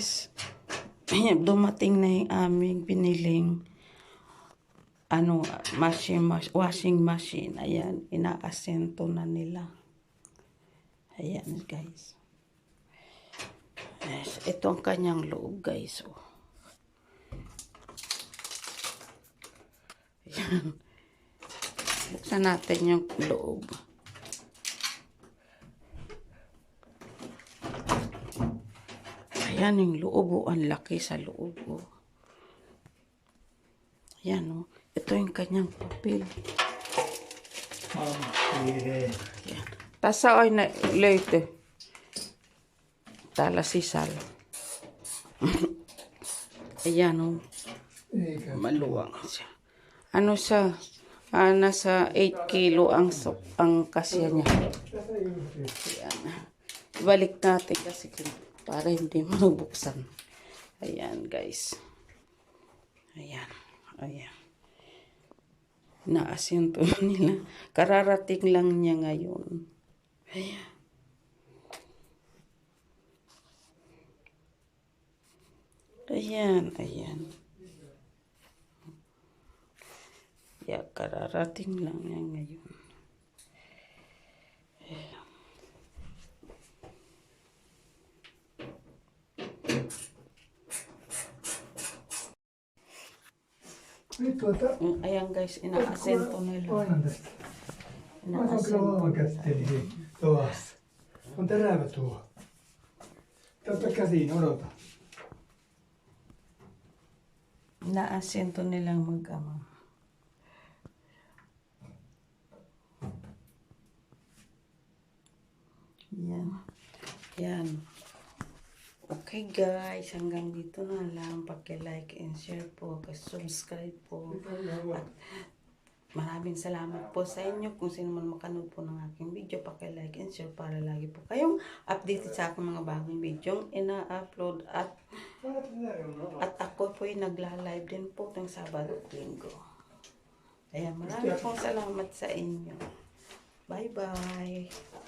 guys. Ayan, dumating na yung aming biniling ano, machine, mas- washing machine. Ayan, inaasento na nila. Ayan, guys. Yes, ito ang kanyang loob, guys. Oh. Ayan. Buksan natin yung loob. Ayan yung loob, oh. Ang laki sa loob, oh. Ayan, oh. Ito yung kanyang papel. Yeah. Ayan. Tasa ay na late. Tala si Sal. Ayan, oh. Maluwang siya. Ano siya? Ah, nasa 8 kilo ang ang kasya niya. Ayan. Balik natin kasi para hindi mabuksan. Ayan, guys. Ayan. Ayan. Naasinto na nila. Kararating lang niya ngayon. Ayan. Ayan, ayan. Yeah, kararating lang niya ngayon. Tuota, Mm, Ayan guys, inaasento nila. kyllä Inaasento. On terävä tuo. Tätä käsiin, odota. Inaasento nilang mag-ama. Yan. Yan. Okay guys, hanggang dito na lang. Pag-like and share po, subscribe po. At maraming salamat po sa inyo kung sino man makanood po ng aking video. Pag-like and share para lagi po kayong updated sa aking mga bagong video ina-upload at at ako po ay nagla-live din po ng Sabado at Linggo. Ayan, maraming pong salamat sa inyo. Bye-bye.